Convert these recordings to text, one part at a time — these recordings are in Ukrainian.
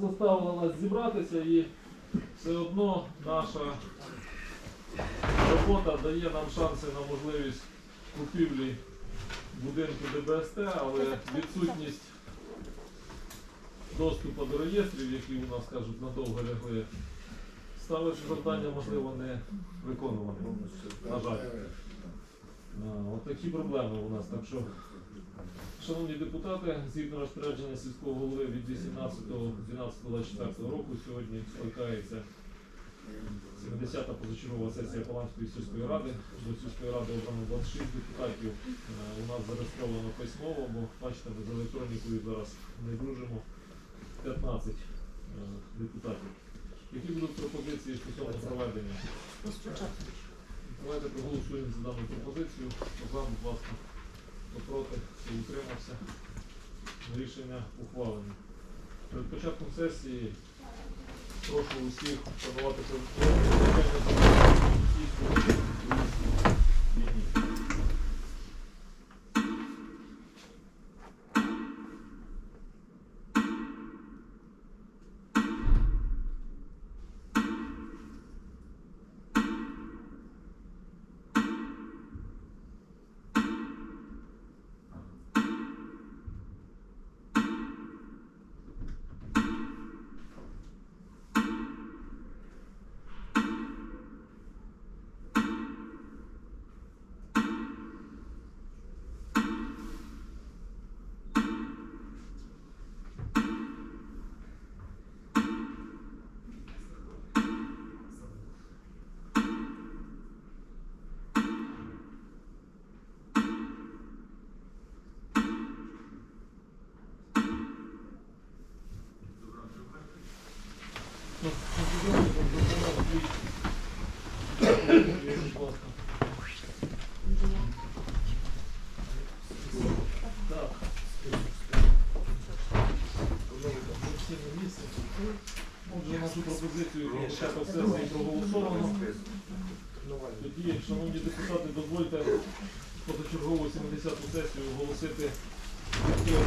заставила нас зібратися і все одно наша робота дає нам шанси на можливість купівлі будинку ДБСТ, але відсутність доступу до реєстрів, які у нас кажуть надовго лягли, ставить завдання, можливо, не виконувати. На жаль. От такі проблеми у нас. Так що, шановні депутати, згідно розпорядження сільського голови від 18.12.24 року, сьогодні скликається 70-та позачергова сесія Паланської сільської ради. До сільської ради обрано 26 депутатів. Е, У нас зареєстровано письмово, бо бачите, ми з електронікою зараз не дружимо. 15 е, депутатів. Які будуть пропозиції стосовно проведення? Давайте проголосуємо за дану пропозицію. За, будь ласка, хто проти, хто утримався. Рішення ухвалено. Перед початком сесії прошу усіх вшанувати про початок проголосовано. Тоді, шановні депутати, дозвольте позачергову 70-ту сесію оголосити відкритою.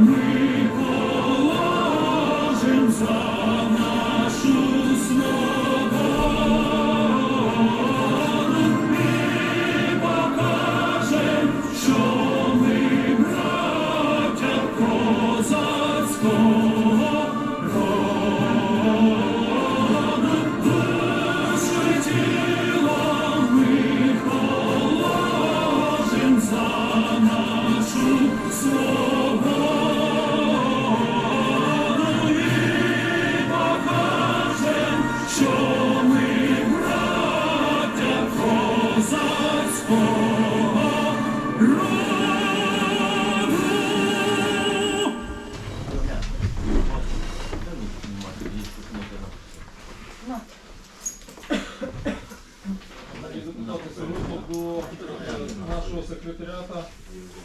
тіло нашого секретаріата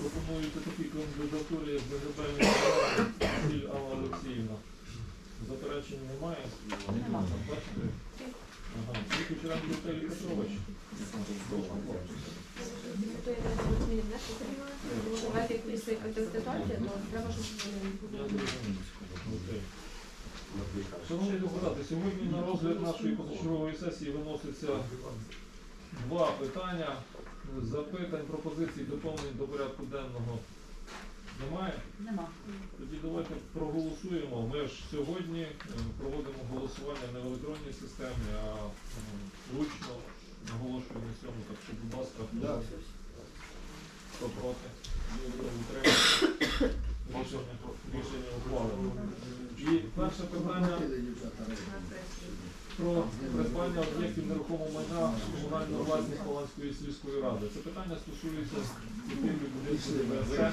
пропонуються такі кандидатури, як Загребельний Василь Алла Олексіївна. Заперечень немає? Нема. Бачите? Ага. І Кучеренко Віталій Петрович. Давайте якусь ситуацію, то треба, щоб Я зрозумів. Окей. Шановні депутати, сьогодні на розгляд нашої позачергової сесії виноситься два питання. Запитань, пропозицій, доповнень до порядку денного немає. нема. Тоді давайте проголосуємо. Ми ж сьогодні е, проводимо голосування не в електронній системі, а ручно наголошую. що внесемо, так що, будь ласка, Да. хто проти, рішення ухвалено. І перше питання про придбання об'єктів нерухомого майна комунальної власність Поланської сільської ради. Це питання стосується купівлі будинку ДБС. Е,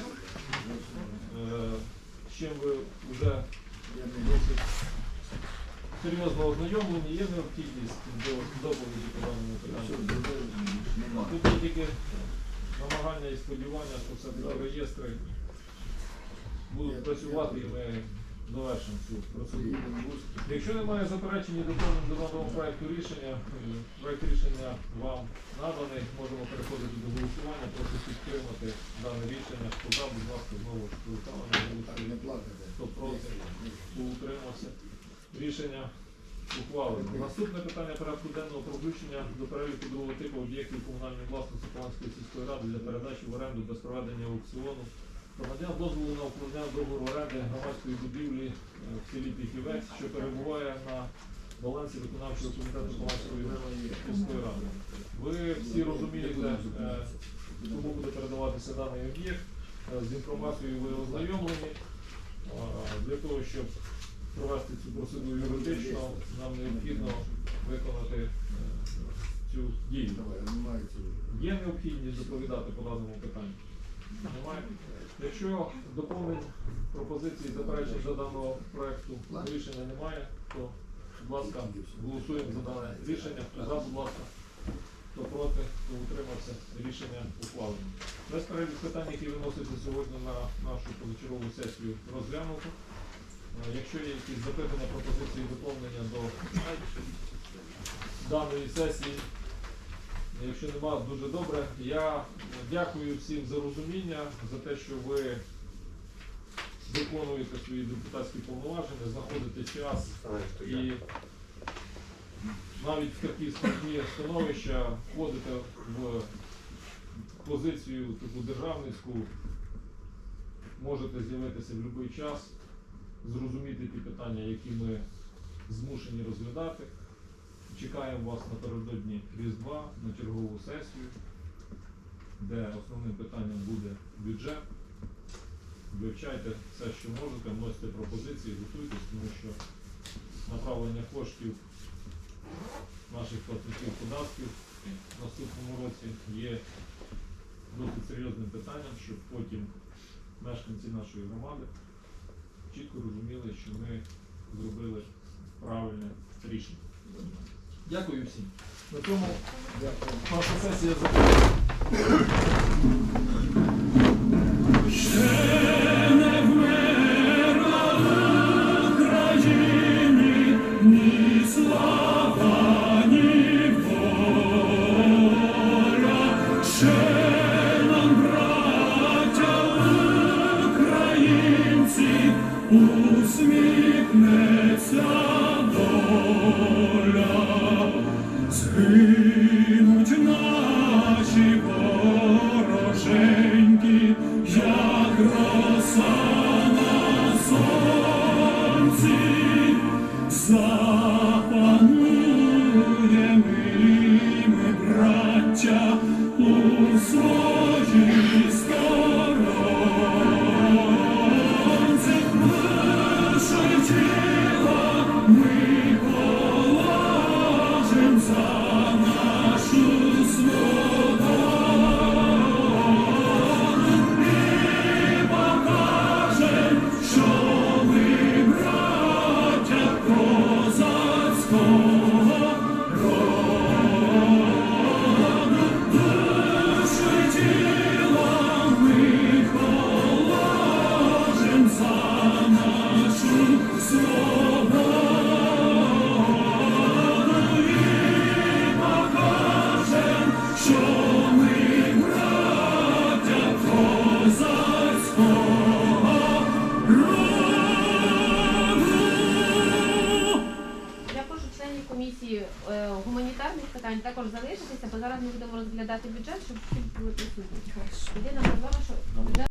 З чим ви вже досить серйозно ознайомлені, є необхідність до доповіді по даному питанню. Тут є тільки намагання і сподівання, що все-таки реєстри будуть працювати і ми довершимо цю процедуру. Якщо немає заперечень доповнень до даного проекту рішення, е, проект рішення вам наданий, можемо переходити до голосування, прошу підтримати дане рішення. Хто за, будь ласка, знову голосування. Хто проти, хто утримався. Рішення ухвалено. Наступне питання порядку денного про включення до переліку другого типу об'єктів комунальної власності Поланської сільської ради для передачі в оренду без проведення аукціону. Громадян дозволу на укладення договору оренди громадської будівлі е, в селі Піхівець, що перебуває на балансі виконавчого комітету Поланської сільської ради. Ви всі розумієте, е, кому буде передаватися даний об'єкт. Е, З інформацією ви ознайомлені. Для того, щоб провести цю процедуру юридично, нам необхідно виконати цю дію. Є необхідність доповідати по даному питанню? Немає? Якщо доповнень пропозицій заперечень до даного проекту рішення немає, то, будь ласка, голосуємо за дане рішення. Хто за, будь ласка, хто проти, хто утримався, рішення ухвалено. Без перелік питань, які виносяться сьогодні на нашу позачергову сесію, розглянуто. Якщо є якісь запитання, пропозиції, доповнення до даної сесії, якщо нема, дуже добре. Я дякую всім за розуміння, за те, що ви виконуєте свої депутатські повноваження, знаходите час і навіть в такі складні становища входите в позицію таку державницьку, можете з'явитися в будь-який час, зрозуміти ті питання, які ми змушені розглядати. Чекаємо вас напередодні Різдва на чергову сесію, де основним питанням буде бюджет. Вивчайте все, що можете, вносите пропозиції, готуйтесь, тому що направлення коштів наших платників податків в наступному році є досить серйозним питанням, щоб потім мешканці нашої громади чітко розуміли, що ми зробили правильне рішення. Дякую всім. На цьому наша сесія закінчена. Ще не вмерла в ні слава, ні. Ще нам, браття українці, усміхнеться доля. Згинуть наші вороженьки, як роса запануємо ми, браття, у своїй сторонці. Ми питань залишитися, бо зараз ми будемо розглядати бюджет, щоб всі були присутні. Єдина проблема, що бюджет